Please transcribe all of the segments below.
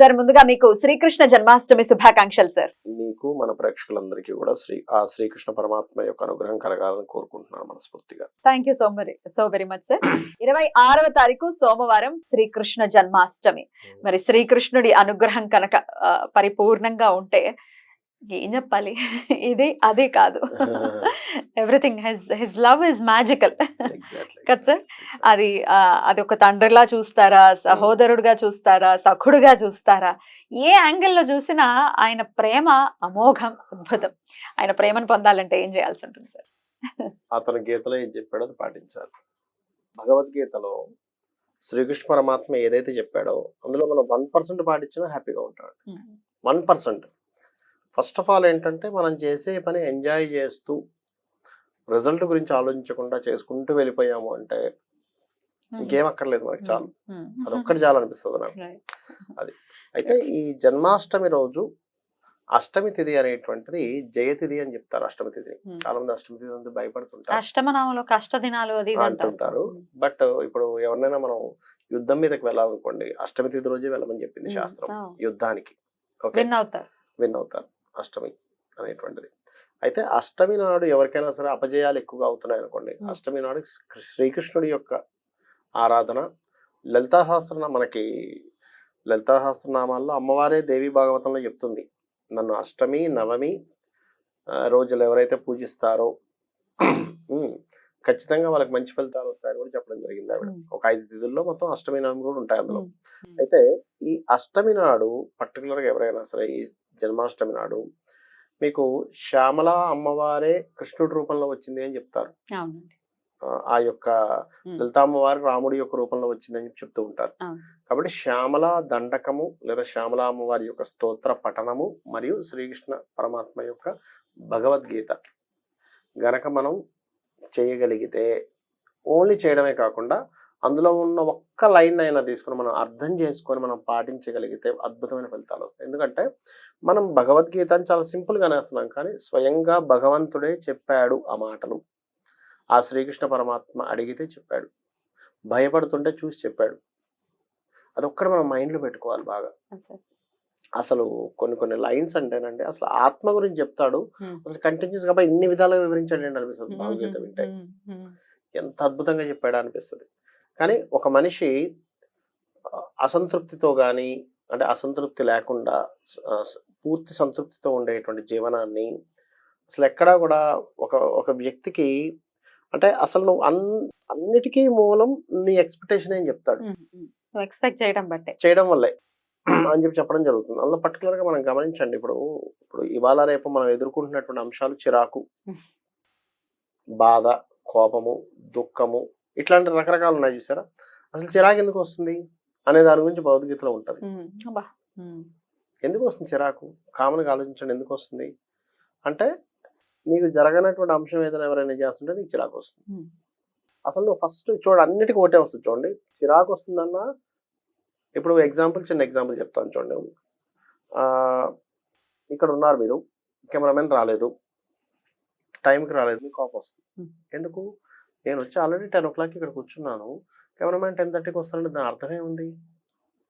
Sir ముందుగా మీకు శ్రీకృష్ణ జన్మాష్టమి శుభాకాంక్షలు సార్. నీకు మన ప్రేక్షకులందరికీ కూడా శ్రీ ఆ శ్రీకృష్ణ పరమాత్మ యొక్క అనుగ్రహం కలగాలని కోరుకుంటున్నాను మనస్ఫూర్తిగా. థ్యాంక్ యూ సో మరి సో వెరీ మచ్ సార్ ఇరవై ఆరవ తారీఖు సోమవారం శ్రీకృష్ణ జన్మాష్టమి. మరి శ్రీకృష్ణుడి అనుగ్రహం కనుక పరిపూర్ణంగా ఉంటే ఏం చెప్పాలి? ఇది అది కాదు. Everything his his love is magical కదా సార్. అది అది ఒక తండ్రిలా చూస్తారా? సహోదరుడిగా చూస్తారా? సఖుడుగా చూస్తారా? ఏ యాంగిల్లో చూసినా ఆయన ప్రేమ అమోఘం అద్భుతం. ఆయన ప్రేమను పొందాలంటే ఏం చేయాల్సి ఉంటుంది సార్ అతను గీతలో ఏం చెప్పాడో అది పాటించాలి. భగవద్గీతలో శ్రీకృష్ణ పరమాత్మ ఏదైతే చెప్పాడో అందులో మనం వన్ పర్సెంట్ పాటించినా హ్యాపీగా ఉంటాడు. One percent. First of all ఏంటంటే మనం చేసే పని ఎంజాయ్ చేస్తూ రిజల్ట్ గురించి ఆలోచించకుండా చేసుకుంటూ వెళ్ళిపోయాము అంటే ఇంకేం అక్కర్లేదు మనకి చాలు. అదొక్కటి చాలు అనిపిస్తుంది నాకు అయితే ఈ జన్మాష్టమి రోజు అష్టమి తిథి అనేటువంటిది జయతిథి అని చెప్తారు అష్టమి తిథిని. Hmm. చాలా మంది అష్టమి తిథి అంతా భయపడుతుంటారు. అష్టమనామంలో కష్ట దినాలు అది. అంటుంటారు. బట్ ఇప్పుడు ఎవరినైనా మనం యుద్ధం మీదకి వెళ్ళాలనుకోండి అష్టమి తిథి రోజే వెళ్ళమని చెప్పింది శాస్త్రం ఆ, యుద్ధానికి. ఓకే? విన్ అవుతారు. విన్ అవుతారు. అష్టమి అనేటువంటిది. అయితే అష్టమి నాడు ఎవరికైనా సరే అపజయాలు ఎక్కువగా అవుతున్నాయి అనుకోండి. అష్టమి నాడు శ్రీ- శ్రీకృష్ణుడి యొక్క ఆరాధన లలితా సహస్రన మనకి లలితా సహస్రనామాల్లో అమ్మవారే దేవి భాగవతంలో చెప్తుంది. నన్ను అష్టమి నవమి రోజులు ఎవరైతే పూజిస్తారో ఖచ్చితంగా వాళ్ళకి మంచి ఫలితాలు వస్తాయని కూడా చెప్పడం జరిగింది ఆవిడ. ఒక ఐదు తిథుల్లో మొత్తం అష్టమి నవమి కూడా ఉంటాయి అందులో. అయితే ఈ అష్టమి నాడు particular గా ఎవరైనా సరే ఈ జన్మాష్టమి నాడు మీకు శ్యామల అమ్మవారే కృష్ణుడి రూపంలో వచ్చింది అని చెప్తారు. ఆ, యొక్క ఉమ్. లలిత అమ్మవారి రాముడి యొక్క రూపంలో వచ్చింది అని చెప్పి చెప్తూ ఉంటారు. కాబట్టి శ్యామల దండకము లేదా శ్యామల అమ్మవారి యొక్క స్తోత్ర పఠనము మరియు శ్రీకృష్ణ పరమాత్మ యొక్క భగవద్గీత గనక మనం చేయగలిగితే ఓన్లీ చేయడమే కాకుండా అందులో ఉన్న ఒక్క లైన్ అయినా తీసుకుని మనం అర్థం చేసుకొని మనం పాటించగలిగితే అద్భుతమైన ఫలితాలు వస్తాయి. ఎందుకంటే మనం భగవద్గీత అని చాలా simple గా అనేస్తున్నాం కానీ స్వయంగా భగవంతుడే చెప్పాడు ఆ మాటలు. ఆ శ్రీకృష్ణ పరమాత్మ అడిగితే చెప్పాడు. భయపడుతుంటే చూసి చెప్పాడు. అదొక్కటి మనం మైండ్లో పెట్టుకోవాలి బాగా. అసలు కొన్ని కొన్ని లైన్స్ అంటేనండి అసలు ఆత్మ గురించి చెప్తాడు. అసలు కంటిన్యూస్గా ఇన్ని విధాలుగా వివరించాడు ఏంటి అనిపిస్తుంది భగవద్గీత వింటే. ఎంత అద్భుతంగా చెప్పాడు అనిపిస్తుంది. కానీ ఒక మనిషి అసంతృప్తితో కానీ అంటే అసంతృప్తి లేకుండా పూర్తి సంతృప్తితో ఉండేటువంటి జీవనాన్ని అసలు ఎక్కడా కూడా ఒక ఒక వ్యక్తికి అంటే అసలు నువ్వు అన్ అన్నిటికీ మూలం నీ ఎక్స్పెక్టేషన్ ఏం చెప్తాడు? ఎక్స్పెక్ట్ చేయడం బట్టే. చేయడం వల్లే. అని చెప్పి చెప్పడం జరుగుతుంది. అందులో particular గా మనం గమనించండి ఇప్పుడు ఇప్పుడు ఇవాళ రేపు మనం ఎదుర్కొంటున్నటువంటి అంశాలు చిరాకు. బాధ కోపము దుఃఖము ఇట్లాంటి రకరకాలు ఉన్నాయి చూసారా? అసలు చిరాకు ఎందుకు వస్తుంది? అనే దాని గురించి భగవద్గీతలో ఉంటది. ఎందుకు వస్తుంది చిరాకు? కామన్గా ఆలోచించండి ఎందుకు వస్తుంది? అంటే నీకు జరగనటువంటి అంశం ఏదైనా ఎవరైనా చేస్తుంటే నీకు చిరాకు వస్తుంది. అసలు నువ్వు ఫస్ట్ చూడ అన్నిటికీ ఒకటే వస్తుంది చూడండి. చిరాకు వస్తుందన్నా ఇప్పుడు ఎగ్జాంపుల్ చిన్న ఎగ్జాంపుల్ చెప్తాను చూడండి. ఇక్కడ ఉన్నారు మీరు. కెమెరామెన్ రాలేదు. టైంకి రాలేదు మీకు కోపం వస్తుంది. ఎందుకు? నేను వచ్చి ఆల్రెడీ టెన్ ఓ క్లాక్ ఇక్కడ కూర్చున్నాను. కెమెరామెన్ టెన్ థర్టీకి వస్తానంటే దాని అర్థమే ఉంది.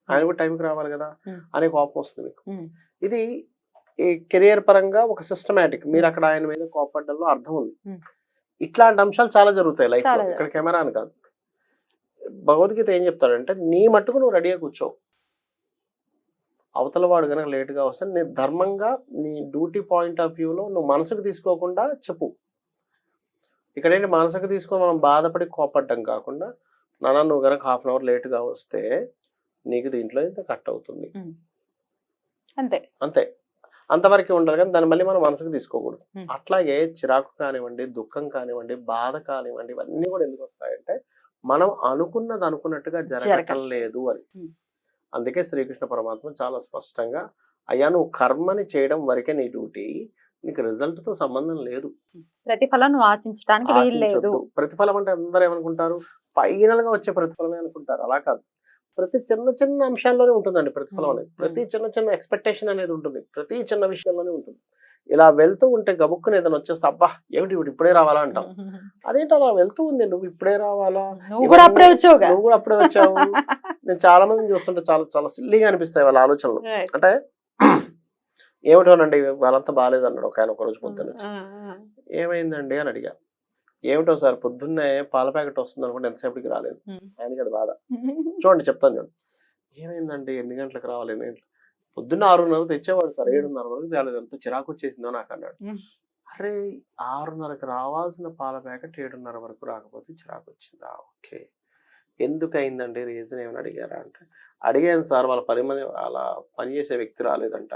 ఆయన కూడా టైంకి రావాలి కదా. అనే కోపం వస్తుంది మీకు. ఇది ఈ కెరియర్ పరంగా ఒక సిస్టమేటిక్ మీరు అక్కడ ఆయన మీద కోపడ్డంలో అర్థం ఉంది. ఇట్లాంటి అంశాలు చాలా జరుగుతాయి లైఫ్ ఇక్కడ కెమెరా అని కాదు. భగవద్గీత ఏం చెప్తాడంటే నీ మట్టుకు నువ్వు రెడీగా కూర్చో. అవతల వాడు కనుక లేటుగా వస్తే నీ ధర్మంగా నీ డ్యూటీ పాయింట్ ఆఫ్ వ్యూలో నువ్వు మనసుకు తీసుకోకుండా చెప్పు ఇక్కడ ఏంటి మనసుకు తీసుకొని మనం బాధపడి కోపడ్డం కాకుండా నాన్న నువ్వు కనుక హాఫ్ అన్ అవర్ లేటుగా వస్తే నీకు దీంట్లో ఇంత కట్ అవుతుంది. అంతే అంతే అంతవరకు ఉండాలి కానీ దాన్ని మళ్ళీ మనం మనసుకు తీసుకోకూడదు. అట్లాగే చిరాకు కానివ్వండి దుఃఖం కానివ్వండి బాధ కానివ్వండి ఇవన్నీ కూడా ఎందుకు వస్తాయంటే మనం అనుకున్నది అనుకున్నట్టుగా జరగటం. లేదు అని. అందుకే శ్రీకృష్ణ పరమాత్మ చాలా స్పష్టంగా అయ్యా నువ్వు కర్మని చేయడం వరకే నీ డ్యూటీ. నీకు result తో సంబంధం లేదు. ప్రతిఫలం ఆశించడానికి లేదు. ప్రతిఫలం అంటే అందరూ ఏమనుకుంటారు? ఫైనల్గా వచ్చే ప్రతిఫలమే అనుకుంటారు. అలా కాదు. ప్రతి చిన్న చిన్న అంశాల్లోనే ఉంటుందండి ప్రతిఫలం అనేది. ప్రతి చిన్న చిన్న ఎక్స్పెక్టేషన్ అనేది ఉంటుంది. ప్రతి చిన్న విషయంలోనే ఉంటుంది. ఇలా వెళ్తూ ఉంటే గబుక్కుని ఏదైనా వచ్చేస్తే అబ్బా ఏమిటి ఇప్పుడు ఇప్పుడే రావాలా? అంటాం. అదేంటి అలా వెళ్తూ ఉంది? నువ్వు ఇప్పుడే రావాలా? నువ్వు కూడా అప్పుడే వచ్చావుగా? నువ్వు కూడా అప్పుడే వచ్చావు. నేను చాలా మందిని చూస్తుంటే చాలా చాలా సిల్లీగా అనిపిస్తాయి వాళ్ళ ఆలోచనలు. అంటే ఏమిటోనండి వాళ్ళంతా బాగాలేదు అన్నాడు ఒక ఆయన ఒక రోజు పొద్దున్న వచ్చి. ఆ, ఆ, ఏమైందండి? అని అడిగా. ఏమిటో సార్ పొద్దున్నే పాల ప్యాకెట్ వస్తుంది అనుకుంటే ఎంతసేపటికి రాలేదు. ఆయనకి అది బాధ. చూడండి చెప్తాను చూడండి. ఏమైందండి? ఎన్ని గంటలకు రావాలి? ఎన్ని గంటలకు పొద్దున్న ఆరున్నర తెచ్చేవాడు సార్ ఏడున్నర వరకు తేలేదు. ఎంత చిరాకు వచ్చేసిందో నాకు అన్నాడు. అరే ఆరున్నరకు రావాల్సిన పాల ప్యాకెట్ ఏడున్నర వరకు రాకపోతే చిరాకు వచ్చిందా? ఓకే. ఎందుకు అయిందండి రీజన్ ఏమైనా అడిగారా అంటే అడిగాను సార్ వాళ్ళ పని వాళ్ళ పనిచేసే వ్యక్తి రాలేదంట.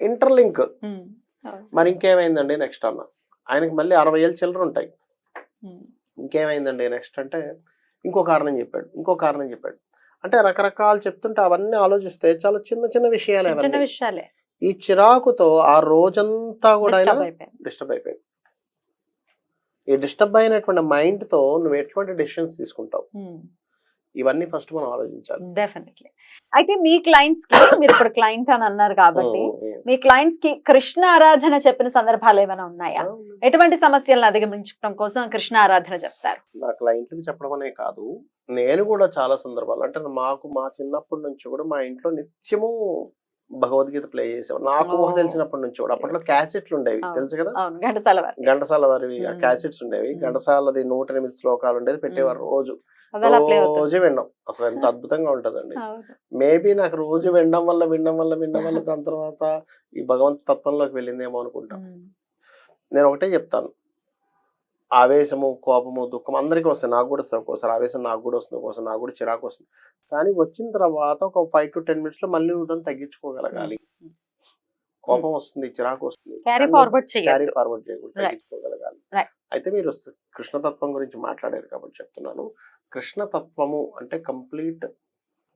ఇంటర్లింక్. మరి ఇంకేమైందండి నెక్స్ట్ అన్న? ఆయనకి మళ్ళీ అరవై ఏళ్ళు చిల్లర ఉంటాయి. ఇంకేమైందండి నెక్స్ట్ అంటే ఇంకో కారణం చెప్పాడు ఇంకో కారణం చెప్పాడు. అంటే రకరకాలు చెప్తుంటే అవన్నీ ఆలోచిస్తే చాలా చిన్న చిన్న విషయాలు చిన్న విషయాలే ఈ చిరాకుతో ఆ రోజంతా కూడా. డిస్టర్బ్ అయిపోయాడు ఈ డిస్టర్బ్ అయినటువంటి mind తో నువ్వు ఎటువంటి డెసిషన్స్ తీసుకుంటావు. ఇవన్నీ ఫస్ట్ మనం ఆలోచించాలి. డెఫినెట్లీ. అయితే మీ క్లయింట్స్కి మీరు ఇప్పుడు క్లయింట్ అని అన్నారు కాబట్టి మీ క్లయింట్స్కి కృష్ణ ఆరాధన చెప్పిన సందర్భాలు ఏమైనా ఉన్నాయా. ఎటువంటి సమస్యలను అధిగమించడం కోసం కృష్ణ ఆరాధన చెప్తారు? నా క్లయింట్లకు చెప్పడం అనే కాదు. నేను కూడా చాలా సందర్భాలు అంటే మాకు మా చిన్నప్పటి నుంచి కూడా మా ఇంట్లో నిత్యము భగవద్గీత ప్లే చేసేవారు. నాకు ఊహ. తెలిసినప్పటి నుంచి కూడా. అప్పట్లో క్యాసెట్లు ఉండేవి. తెలుసు కదా? ఘంటసాల వారి ఘంటసాల వారివి మ్మ్. క్యాసెట్స్ ఉండేవి. ఘంటసాలది నూట ఎనిమిది శ్లోకాలు ఉండేది పెట్టేవారు రోజు. రోజు విన్నాం అసలు ఎంత అద్భుతంగా ఉంటదండి. మేబీ నాకు రోజు వినడం వల్ల వినడం వల్ల వినడం వల్ల దాని తర్వాత ఈ భగవంత తత్వంలోకి వెళ్ళిందేమో అనుకుంటా. నేను ఒకటే చెప్తాను. ఆవేశము కోపము దుఃఖం అందరికీ వస్తాయి. నాకు కూడా వస్తాయి ఒక్కోసారి. ఆవేశం నాకు కూడా వస్తుంది ఒక్కోసారి నాకు కూడా చిరాకు వస్తుంది. కానీ వచ్చిన తర్వాత ఒక ఫైవ్ టు టెన్ మినిట్స్లో మళ్ళీ నువ్వు దాన్ని తగ్గించుకోగలగాలి. కోపం వస్తుంది చిరాకు వస్తుంది క్యారీ ఫార్వర్డ్ క్యారీ ఫార్వర్డ్. తగ్గించుకోగలగాలి Right. అయితే మీరు కృష్ణతత్వం గురించి మాట్లాడారు కాబట్టి చెప్తున్నాను కృష్ణతత్వము అంటే కంప్లీట్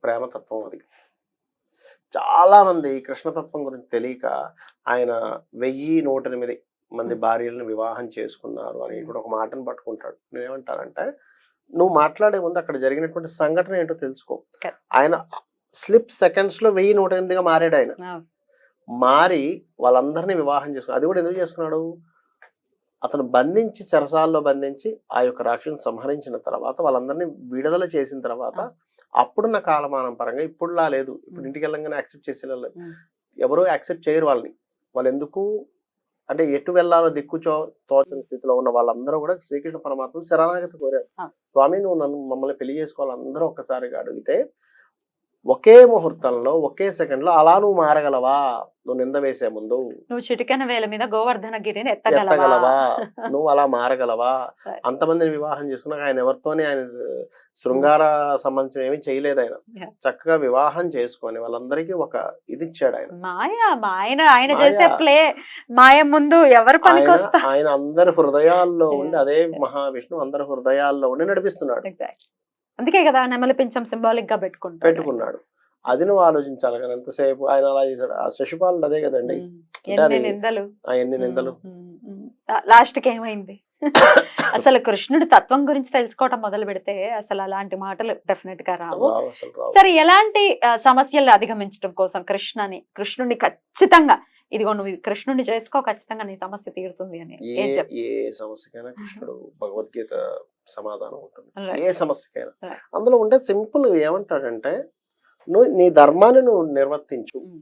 ప్రేమతత్వం అది చాలా మంది కృష్ణతత్వం గురించి తెలియక ఆయన వెయ్యి నూట ఎనిమిది మంది. భార్యలను వివాహం చేసుకున్నారు అని ఇప్పుడు ఒక మాటను పట్టుకుంటాడు నేనేమంటానంటే నువ్వు మాట్లాడే ముందు అక్కడ జరిగినటువంటి సంఘటన ఏంటో తెలుసుకో. ఆయన స్లిప్ సెకండ్స్లో వెయ్యి నూట ఎనిమిదిగా మారాడు ఆయన. మారి వాళ్ళందరినీ వివాహం చేసుకున్నాడు అది కూడా ఎందుకు చేసుకున్నాడు? అతను బంధించి చెరసాల్లో బంధించి ఆ యొక్క రాక్షసుని సంహరించిన తర్వాత వాళ్ళందరినీ విడుదల చేసిన తర్వాత అప్పుడున్న కాలమానం పరంగా ఇప్పుడులా లేదు. ఇప్పుడు. ఇంటికి వెళ్ళంగానే యాక్సెప్ట్ చేసేలా లేదు. ఎవరు యాక్సెప్ట్ చేయరు వాళ్ళని. వాళ్ళు ఎందుకు అంటే ఎటు వెళ్ళాలో దిక్కు చో తోచని స్థితిలో ఉన్న వాళ్ళందరూ కూడా శ్రీకృష్ణ పరమాత్మ శరణాగతి కోరారు. స్వామి నువ్వు నన్ను మమ్మల్ని పెళ్ళి చేసుకోవాలి అందరూ ఒక్కసారిగా అడిగితే ఒకే ముహూర్తంలో ఒకే సెకండ్లో అలా నువ్వు మారగలవా నువ్వు నింద వేసే ముందు నువ్వు చిటికెన వేల మీద గోవర్ధన గిరిని ఎత్తగలవా నువ్వు అలా మారగలవా. అంతమందిని వివాహం చేసుకున్నాక ఆయన ఎవరితోనే ఆయన శృంగార సంబంధించిన ఏమీ చేయలేదు ఆయన. చక్కగా వివాహం చేసుకొని వాళ్ళందరికీ ఒక ఇది ఇచ్చాడు ఆయన మాయ ఆయన ఆయన. చేసే ప్లే మాయ ముందు ఎవరు ఆయన అందరి హృదయాల్లో ఉండి. అదే మహావిష్ణు అందరి హృదయాల్లో ఉండి నడిపిస్తున్నాడు. అందుకే కదా నెమలి పింఛం సింబాలిక్గా పెట్టుకుంటాడు. పెట్టుకున్నాడు. అది నువ్వు ఆలోచించాలి కానీ ఎంతసేపు ఆయన అలా చేశాడు. ఆ శశిపాలుడు అదే కదండి. ఎన్ని నిందలు. ఆ ఎన్ని నిందలు? లాస్ట్కి ఏమైంది? అసలు కృష్ణుడి తత్వం గురించి తెలుసుకోవటం మొదలు పెడితే అసలు అలాంటి మాటలు డెఫినెట్గా రావు. సరే ఎలాంటి సమస్యలు అధిగమించడం కోసం కృష్ణని కృష్ణుడిని ఖచ్చితంగా ఇదిగో నువ్వు కృష్ణుడిని చేసుకో ఖచ్చితంగా నీ సమస్య తీరుతుంది అని. ఏ సమస్యకైనా కృష్ణుడు భగవద్గీత సమాధానం ఉంటుంది. ఏ సమస్యకైనా. అందులో ఉంటే సింపుల్ ఏమంటాడంటే నువ్వు నీ ధర్మాన్ని నువ్వు నిర్వర్తించు Mm.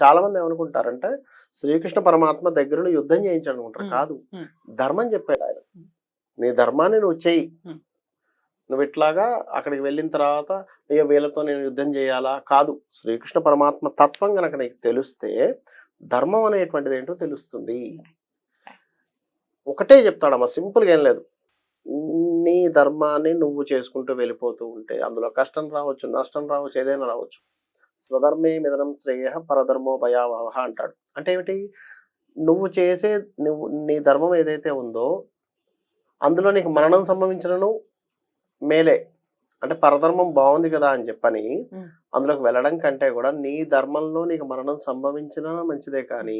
చాలా మంది ఏమనుకుంటారంటే శ్రీకృష్ణ పరమాత్మ దగ్గర యుద్ధం చేయించాడు అనుకుంటారు Mm. కాదు Mm. ధర్మం చెప్పాడు ఆయన. నీ ధర్మాన్ని నువ్వు చెయ్యి. నువ్వు ఇట్లాగా అక్కడికి వెళ్ళిన తర్వాత అయ్యో వీళ్ళతో నేను యుద్ధం చేయాలా కాదు శ్రీకృష్ణ పరమాత్మ తత్వం కనుక నీకు తెలిస్తే ధర్మం అనేటువంటిది ఏంటో తెలుస్తుంది ఒకటే చెప్తాడమ్మా సింపుల్గా ఏం లేదు నీ ధర్మాన్ని నువ్వు చేసుకుంటూ వెళ్ళిపోతూ ఉంటే అందులో కష్టం రావచ్చు నష్టం రావచ్చు ఏదైనా రావచ్చు. స్వధర్మే మిదనం శ్రేయ పరధర్మో భయావహ అంటాడు. అంటే ఏమిటి? నువ్వు చేసే నువ్వు నీ ధర్మం ఏదైతే ఉందో అందులో నీకు మరణం సంభవించడను మేలే. అంటే పరధర్మం బాగుంది కదా అని చెప్పని. అందులోకి వెళ్ళడం కంటే కూడా నీ ధర్మంలో నీకు మరణం సంభవించినా మంచిదే కానీ.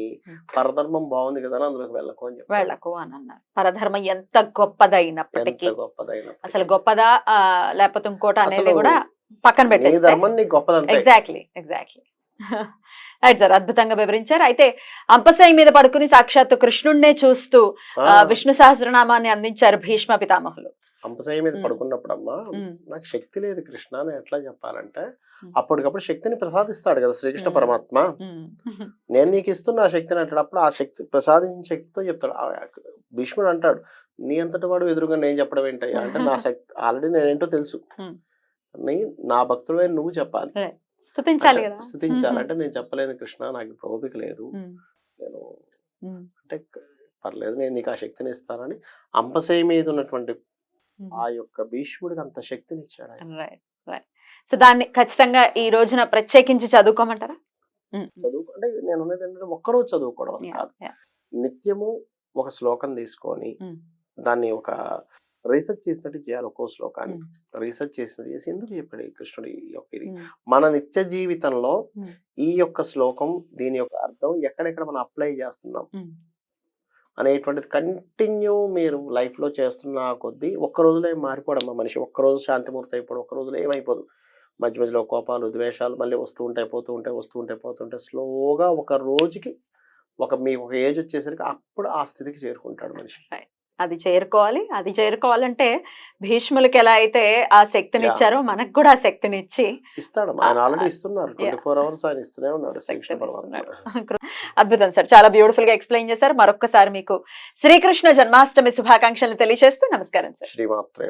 పరధర్మం బాగుంది కదా అందులోకి వెళ్ళకు అని చెప్పాడు. వెళ్ళకు అని అన్నారు. పరధర్మం ఎంత గొప్పదైనప్పటికీ. గొప్పదైన అసలు గొప్పదా లేకపోతే ఇంకోటి అనేది కూడా పక్కన నీ పెట్టేస్తే. ధర్మం నీకు గొప్పదంతే. ఎగ్జాక్ట్లీ ఎగ్జాక్ట్లీ రైట్ సార్ అద్భుతంగా వివరించారు. అయితే అంపసాయి మీద పడుకుని సాక్షాత్తు కృష్ణుణ్ణే చూస్తూ విష్ణు సహస్రనామాన్ని అందించారు భీష్మ పితామహులు. అంపశయ్య మీద. పడుకున్నప్పుడమ్మా నాకు శక్తి లేదు కృష్ణ అని ఎట్లా చెప్పాలంటే. అప్పటికప్పుడు శక్తిని ప్రసాదిస్తాడు కదా శ్రీకృష్ణ. పరమాత్మ. నేను నీకు ఇస్తున్న ఆ శక్తిని అంటాడు ఆ శక్తి ప్రసాదించిన శక్తితో చెప్తాడు. భీష్ముడు అంటాడు నీ అంతటి వాడు ఎదురుగా నేను చెప్పడం ఏంటయ్యా? అంటే నా శక్తి ఆల్రెడీ నేనేంటో తెలుసు. నీ నా భక్తుడే నువ్వు చెప్పాలి. కదా. స్థుతించాలి అంటే నేను చెప్పలేను కృష్ణ నాకు ఇప్పుడు ఓపిక లేదు నేను అంటే పర్లేదు నేను నీకు ఆ శక్తిని ఇస్తానని అంపశయ్య మీద ఉన్నటువంటి. ఆ యొక్క భీష్ముడికి అంత శక్తిని ఇచ్చాడు ఆయన రైట్ రైట్. సో దాన్ని ఖచ్చితంగా ఈ రోజున ప్రత్యేకించి చదువుకోమంటారా? చదువు అంటే నేను అనేది ఏంటంటే ఒక్కరోజు చదువుకోవడం అని కాదు. నిత్యము ఒక శ్లోకం తీసుకొని దాన్ని ఒక రీసెర్చ్ చేసినట్టు చేయాలి ఒక్కో శ్లోకాన్ని. రీసెర్చ్ చేసినట్టు చేసి ఎందుకు చెప్పాడు ఈ కృష్ణుడు ఈ యొక్క ఇది? మన నిత్య జీవితంలో. ఈ యొక్క శ్లోకం దీని యొక్క అర్థం ఎక్కడెక్కడ మనం అప్లై చేస్తున్నాం. అనేటువంటిది కంటిన్యూ మీరు లైఫ్లో చేస్తున్న కొద్దీ ఒక్క రోజులో ఏం మారిపోవడం మా మనిషి. ఒక్క రోజు శాంతిమూర్తి అయిపోవడం ఒక్క రోజులో ఏమైపోదు. మధ్య మధ్యలో కోపాలు ద్వేషాలు మళ్ళీ వస్తూ ఉంటాయి పోతూ ఉంటాయి వస్తూ ఉంటాయి పోతూ ఉంటాయి. స్లోగా ఒక రోజుకి ఒక మీ ఒక ఏజ్ వచ్చేసరికి అప్పుడు ఆ స్థితికి చేరుకుంటాడు మనిషి. అది చేరుకోవాలి. అది చేరుకోవాలంటే భీష్ములకి ఎలా అయితే ఆ శక్తిని Yeah. ఇచ్చారో మనకు కూడా ఆ శక్తిని ఇచ్చి ఇస్తాడు ఆయన ఆ, ఆల్రెడీ ఆ, ఇస్తున్నారు. yeah. ట్వంటీ ఫోర్ అవర్స్ ఆయన ఇస్తూనే ఉన్నాడు. అద్భుతం సార్. చాలా బ్యూటిఫుల్గా ఎక్స్ప్లెయిన్ చేశారు. మరొక్కసారి మీకు శ్రీకృష్ణ జన్మాష్టమి శుభాకాంక్షలు తెలియజేస్తూ నమస్కారం సార్. శ్రీమాత్రే